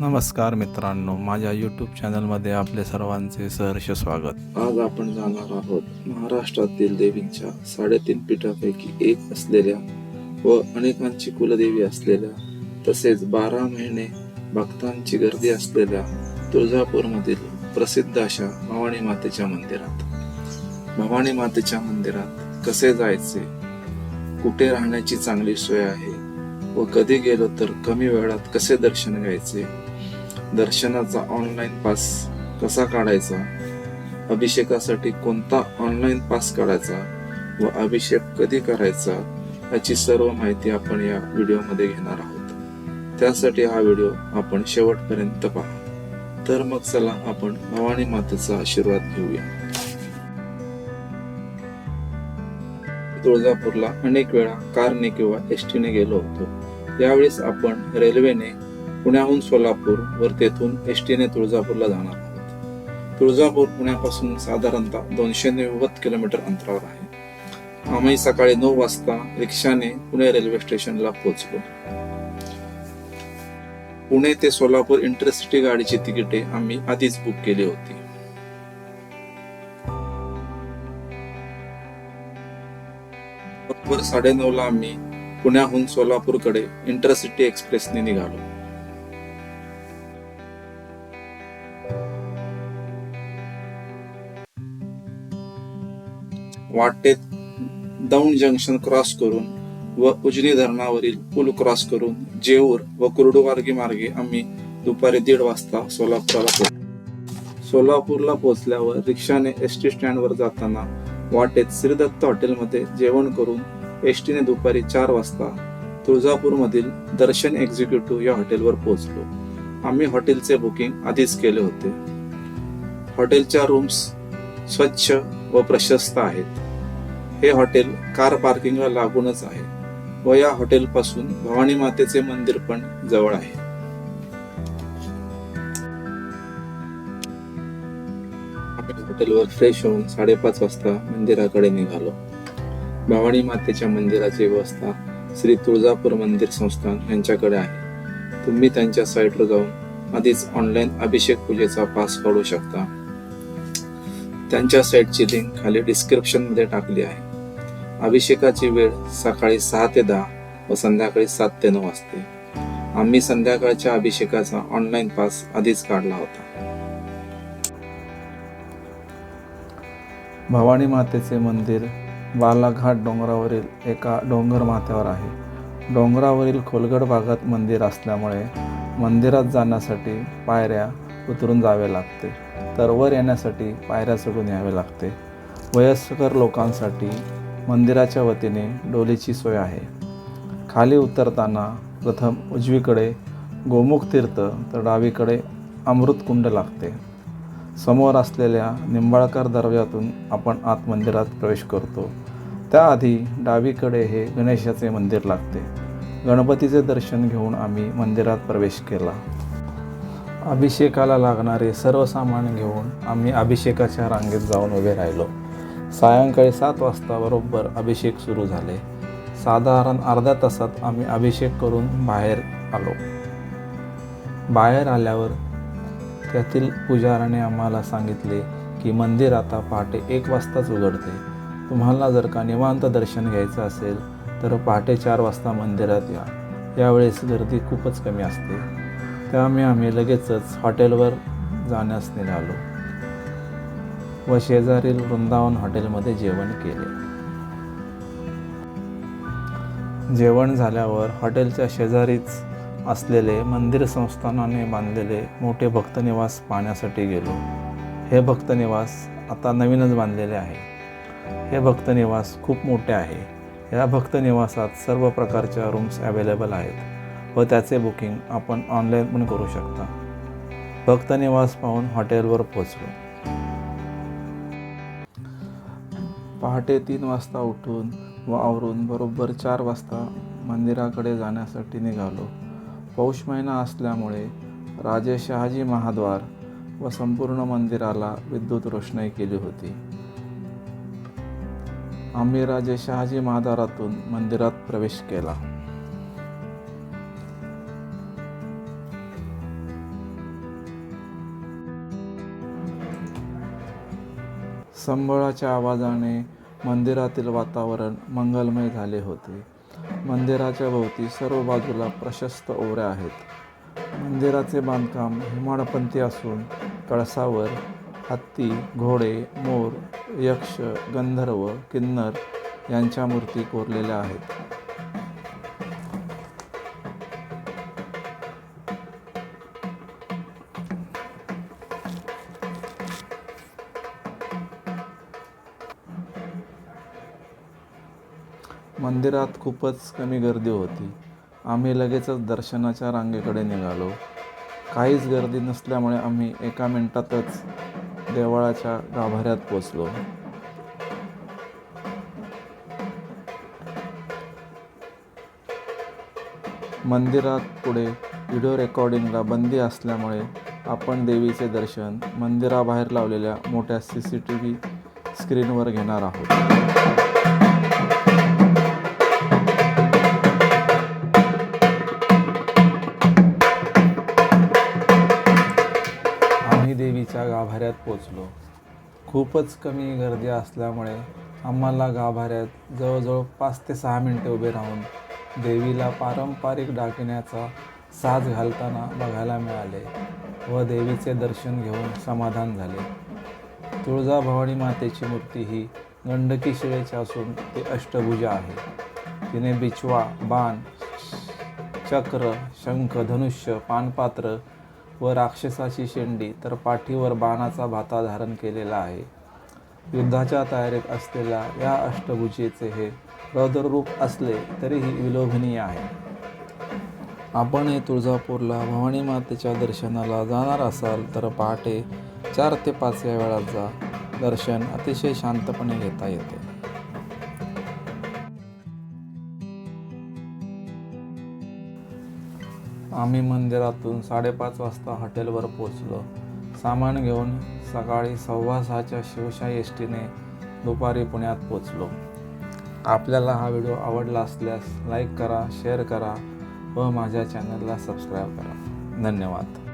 नमस्कार मित्रांनो माझ्या यूट्यूब चॅनलमध्ये आपले सर्वांचे सहर्ष स्वागत. आज आपण जाणार आहोत महाराष्ट्रातील देवींच्या साडेतीन पीठापैकी एक असलेल्या व अनेकांची कुलदेवी असलेल्या तसेच बारा महिने भक्तांची गर्दी असलेल्या तुळजापूरमधील प्रसिद्ध अशा भवानी मातेच्या मंदिरात. भवानी मातेच्या मंदिरात कसे जायचे? कुठे राहण्याची चांगली सोय आहे? व कधी गेलो तर कमी वेळात कसे दर्शन घ्यायचे? दर्शनाचा ऑनलाईन पास कसा काढायचा? अभिषेकासाठी कोणता ऑनलाईन पास काढायचा? व अभिषेक कधी करायचा? याची सर्व माहिती आपण या व्हिडिओमध्ये घेणार आहोत. त्यासाठी हा व्हिडिओ आपण शेवटपर्यंत पहा. तर मग चला आपण भवानी मातेचा आशीर्वाद घेऊया. तुळजापूरला अनेक वेळा कारने किंवा एस टीने गेलो होतो. यावेळेस आपण रेल्वेने पुण्याहून सोलापूर वर तेथून एस टीने तुळजापूरला जाणार आहोत. तुळजापूर पुण्यापासून साधारणतः दोनशे नव्वद किलोमीटर अंतरावर आहे. आम्ही सकाळी नऊ वाजता रिक्षाने पुणे रेल्वे स्टेशनला पोहोचलो. पुणे ते सोलापूर इंटरसिटी गाडीची तिकिटे आम्ही आधीच बुक केली होती. साडे साडेनऊ ला आम्ही पुण्याहून सोलापूरकडे इंटरसिटी एक्सप्रेसने निघालो. वाटेत दौंड जंक्शन क्रॉस करून व उजनी धरणावरील पूल क्रॉस करून जेऊर व कुर्डुवार्गी मार्गे आम्ही दुपारी दीड वाजता सोलापूरला पोहोचलो सोलापूरला पोहोचल्यावर रिक्षाने एस टी स्टँडवर जाताना वाटेत श्रीदत्त हॉटेलमध्ये जेवण करून एस टीने दुपारी चार वाजता तुळजापूरमधील दर्शन एक्झिक्युटिव्ह या हॉटेलवर पोहोचलो. आम्ही हॉटेलचे बुकिंग आधीच केले होते. हॉटेलच्या रूम्स स्वच्छ व प्रशस्त आहेत. हे हॉटेल कार पार्किंगला लागूनच आहे व या हॉटेलपासून भवानी मातेचे मंदिर पण जवळ आहे. हॉटेलवर फ्रेश होऊन साडेपाच वाजता मंदिराकडे निघालो. भवानी मातेच्या मंदिराची व्यवस्था श्री तुळजापूर मंदिर संस्थान यांच्याकडे आहे. तुम्ही त्यांच्या साईटवर जाऊन आधीच ऑनलाईन अभिषेक पूजेचा पास काढू शकता. त्यांच्या साईटची लिंक खाली डिस्क्रिप्शनमध्ये टाकली आहे. अभिषेकाची वेळ सकाळी सहा ते दहा व संध्याकाळी सात ते नऊ असते. आम्ही संध्याकाळच्या अभिषेकाचा ऑनलाईन पास आधीच काढला होता. भवानी मातेचे मंदिर बालाघाट डोंगरावरील एका डोंगर माथ्यावर आहे. डोंगरावरील खोलगड भागात मंदिर असल्यामुळे मंदिरात जाण्यासाठी पायऱ्या उतरून जावे लागते. तर वर येण्यासाठी पायऱ्या चढून यावे लागते. वयस्कर लोकांसाठी मंदिराच्या वतीने डोलीची सोय आहे. खाली उतरताना प्रथम उजवीकडे गोमुख तीर्थ तर डावीकडे अमृतकुंड लागते. समोर असलेल्या निंबाळकर दरवाजातून आपण आत मंदिरात प्रवेश करतो. त्याआधी डावीकडे हे गणेशाचे मंदिर लागते. गणपतीचे दर्शन घेऊन आम्ही मंदिरात प्रवेश केला. अभिषेकाला लागणारे सर्व सामान घेऊन आम्ही अभिषेकाच्या रांगेत जाऊन उभे राहिलो. सायंकाळी सात वाजता बरोबर अभिषेक सुरू झाले. साधारण अर्ध्या तासात आम्ही अभिषेक करून बाहेर आलो. बाहेर आल्यावर त्यातील पुजाराने आम्हाला सांगितले की मंदिर आता पहाटे एक वाजताच उघडते. तुम्हाला जर का निवांत दर्शन घ्यायचं असेल तर पहाटे चार वाजता मंदिरात या. यावेळेस गर्दी खूपच कमी असते. त्यामुळे आम्ही लगेचच हॉटेलवर जाण्यास निघालो. व शेजारील वृंदावन हॉटेलमध्ये जेवण केले. जेवण झाल्यावर हॉटेलच्या शेजारीच असलेले मंदिर संस्थानाने बांधलेले मोठे भक्तनिवास पाहण्यासाठी गेलो. हे भक्तनिवास आता नवीनच बांधलेले आहे. हे भक्तनिवास खूप मोठे आहे. या भक्तनिवासात सर्व प्रकारच्या रूम्स अवेलेबल आहेत व त्याचे बुकिंग आपण ऑनलाईन पण करू शकता. भक्तनिवास पाहून हॉटेलवर पोचलो पहाटे तीन वाजता उठून व आवरून बरोबर चार वाजता मंदिराकडे जाण्यासाठी निघालो. पौष महिना असल्यामुळे राजे शहाजी महाद्वार व संपूर्ण मंदिराला विद्युत रोषणाई केली होती. आम्ही राजे शहाजी महाद्वारातून मंदिरात प्रवेश केला. संबळाच्या आवाजाने मंदिरातील वातावरण मंगलमय झाले होते. मंदिराच्या भोवती सर्व बाजूला प्रशस्त ओऱ्या आहेत. मंदिराचे बांधकाम हिमाडपंथी असून कळसावर हत्ती घोडे मोर यक्ष गंधर्व किन्नर यांच्या मूर्ती कोरलेल्या आहेत. मंदिरात खूपच कमी गर्दी होती. आम्ही लगेचच दर्शनाच्या रांगेकडे निघालो. काहीच गर्दी नसल्यामुळे आम्ही एका मिनटातच देवळाच्या गाभाऱ्यात पोचलो मंदिरात पुढे व्हिडिओ रेकॉर्डिंगला बंदी असल्यामुळे आपण देवीचे दर्शन मंदिराबाहेर लावलेल्या मोठ्या सी सी टी व्ही स्क्रीनवर घेणार आहोत. आम्ही गाभाऱ्यात पोचलो. खूपच कमी गर्दी असल्यामुळे आम्हाला गाभाऱ्यात जवळजवळ पाच ते सहा मिनटे उभे राहून देवीला पारंपरिक दागिन्याचा साज घालताना बघायला मिळाले व देवीचे दर्शन घेऊन समाधान झाले. तुळजाभवानी मातेची मूर्ती ही गंडकी शिळेची असून ती अष्टभुजा आहे. तिने बिचवा बाण चक्र शंख धनुष्य पानपात्र व राक्षसाची शेंडी तर पाठीवर बाणाचा भाता धारण केलेला आहे. युद्धाच्या तयारीत असलेल्या या अष्टभुजेचे हे रौद्ररूप असले तरीही विलोभनीय आहे. आपण हे तुळजापूरला भवानी मातेच्या दर्शनाला जाणार असाल तर पहाटे चार ते पाच या वेळात जा. दर्शन अतिशय शांतपणे घेता येते. आम्ही मंदिरातून साडेपाच वाजता हॉटेलवर पोचलो सामान घेऊन सकाळी सव्वा सहाच्या शिवशाही एस टीने दुपारी पुण्यात पोचलो आपल्याला हा व्हिडिओ आवडला असल्यास लाईक करा शेअर करा व माझ्या चॅनलला सबस्क्राईब करा. धन्यवाद.